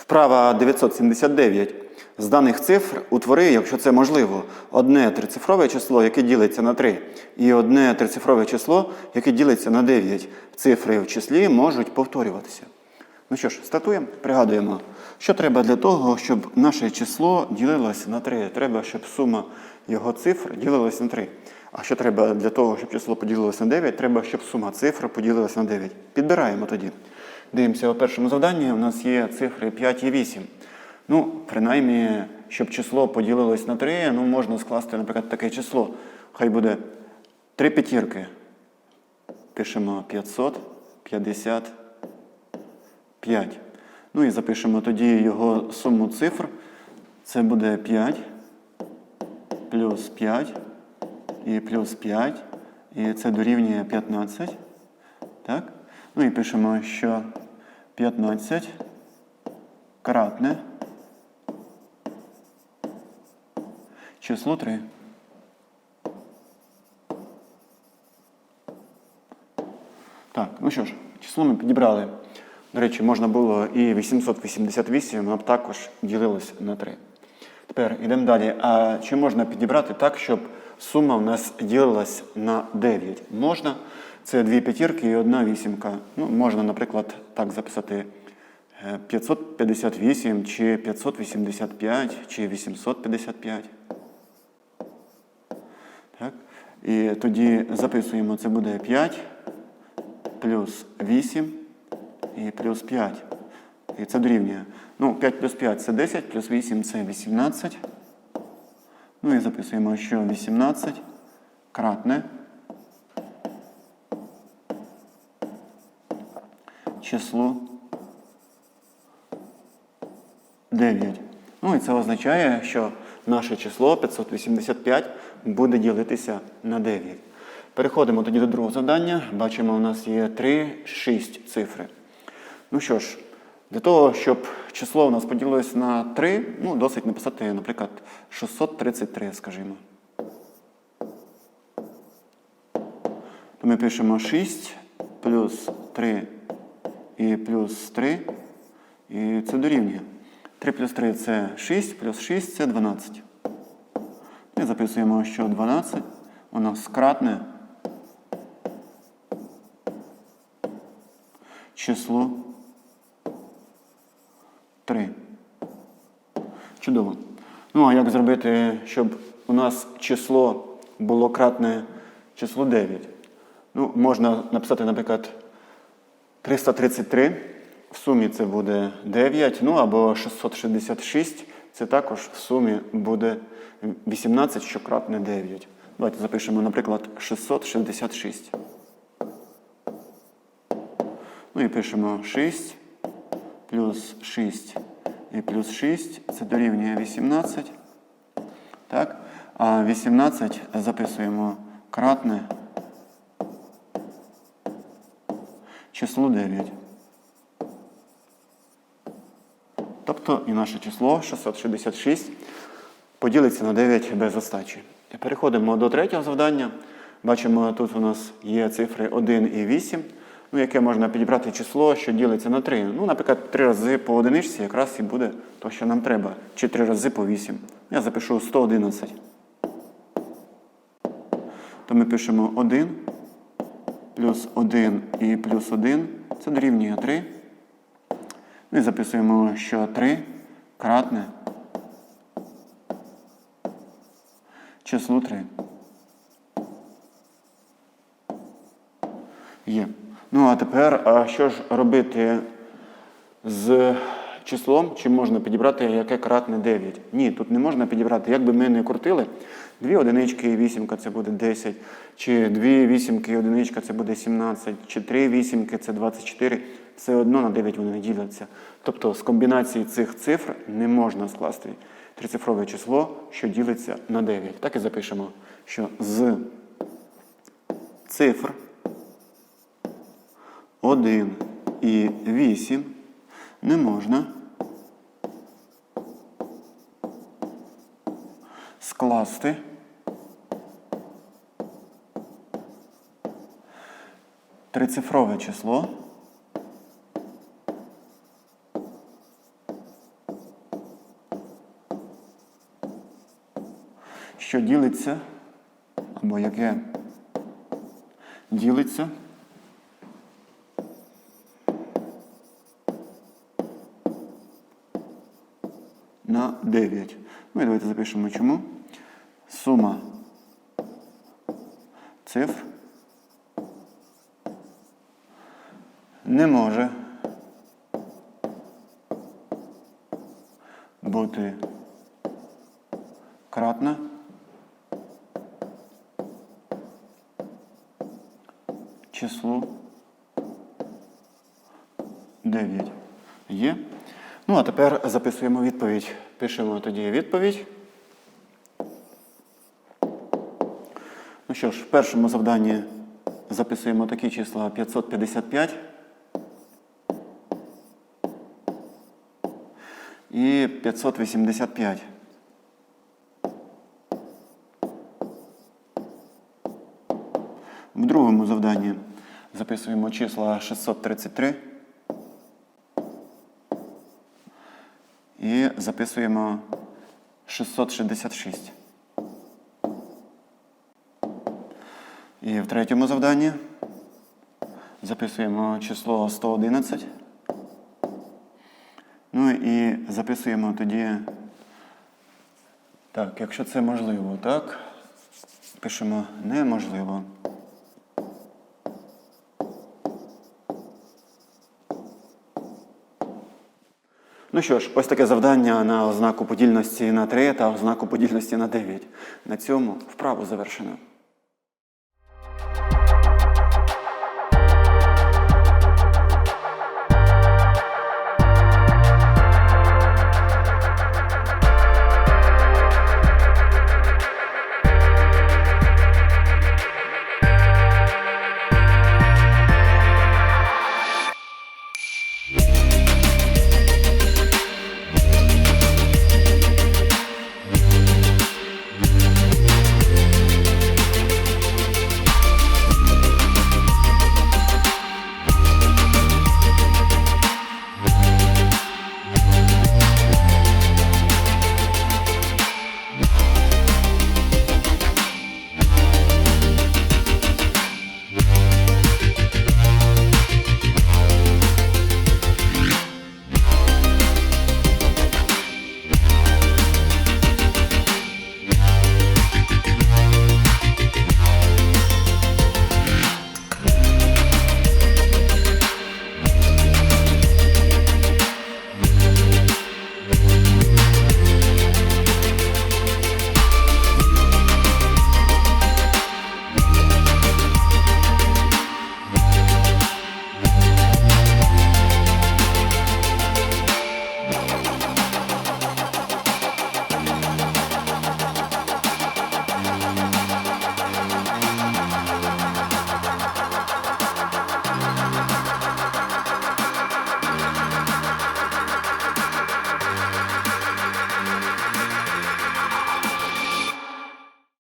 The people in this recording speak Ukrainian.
Вправа 979. З даних цифр утвори, якщо це можливо, одне трицифрове число, яке ділиться на 3, і одне трицифрове число, яке ділиться на 9. Цифри в числі можуть повторюватися. Ну що ж, статуємо, пригадуємо, що треба для того, щоб наше число ділилося на 3. Треба, щоб сума його цифр ділилася на 3. А що треба для того, щоб число поділилося на 9? Треба, щоб сума цифр поділилася на 9. Підбираємо тоді. Дивимося у першому завданні. У нас є цифри 5 і 8. Ну, принаймні, щоб число поділилось на 3, ну, можна скласти, наприклад, таке число. Хай буде 3 п'ятірки. Пишемо 555. Ну і запишемо тоді його суму цифр. Це буде 5 плюс 5 і плюс 5. І це дорівнює 15. Так? Ну і пишемо, що 15 кратне число 3. Так, ну що ж, число ми підібрали. До речі, можна було і 888, воно б також ділилось на 3. Тепер йдемо далі. А чи можна підібрати так, щоб сума в нас ділилась на 9? Можна. Це дві п'ятірки і одна вісімка. Ну, можна, наприклад, так записати е, 558, чи 585, чи 855. Так? І тоді записуємо, це буде 5 плюс 8 і плюс 5. І це дорівнює. Ну, 5 плюс 5 це 10, плюс 8 це 18. Ну і записуємо, що 18 кратне число 9. Ну і це означає, що наше число 585 буде ділитися на 9. Переходимо тоді до другого завдання. Бачимо, у нас є 3, 6 цифри. Ну що ж, для того, щоб число у нас поділилось на 3, ну, досить написати, наприклад, 633, скажімо. То ми пишемо 6 плюс 3 і плюс 3. І це дорівнює. 3 плюс 3 це 6, плюс 6 це 12. І записуємо, що 12 у нас кратне число 3. Чудово. Ну, а як зробити, щоб у нас число було кратне число 9? Ну, можна написати, наприклад, 333. В сумі це буде 9, ну або 666. Це також в сумі буде 18, що кратне 9. Давайте запишемо, наприклад, 666. Ну і пишемо 6 плюс 6 і плюс 6 це дорівнює 18. Так? А 18 записуємо кратне число 9. Тобто і наше число 666 поділиться на 9 без остачі. Переходимо до третього завдання. Бачимо, тут у нас є цифри 1 і 8, ну, яке можна підібрати число, що ділиться на 3. Ну, наприклад, 3 рази по одиничці якраз і буде то, що нам треба. Чи 3 рази по 8. Я запишу 111. То ми пишемо 1 плюс 1 і плюс 1. Це дорівнює 3. Ну і записуємо, що 3 кратне число 3. Є. Ну, а тепер, а що ж робити з числом, чи можна підібрати яке кратне 9? Ні, тут не можна підібрати. Як би ми не крутили, дві одинички і вісімка це буде 10, чи дві вісімки і одиничка це буде 17, чи три вісімки це 24. Все одно на 9 вони не діляться. Тобто з комбінації цих цифр не можна скласти трицифрове число, що ділиться на 9. Так і запишемо, що з цифр 1 і 8 не можна скласти. Трицифрове число. Що ділиться, або яке ділиться на 9. Ну і давайте запишемо чому. Сума цифр не може бути кратна числу 9. Є. Ну, а тепер записуємо відповідь. Пишемо тоді відповідь. Що ж, в першому завданні записуємо такі числа 555 і 585. В другому завданні записуємо числа 633 і записуємо 666. І в третьому завданні записуємо число 111. Ну і записуємо тоді. Так, якщо це можливо, так? Пишемо неможливо. Ну що ж, ось таке завдання на ознаку подільності на 3 та ознаку подільності на 9. На цьому вправу завершено.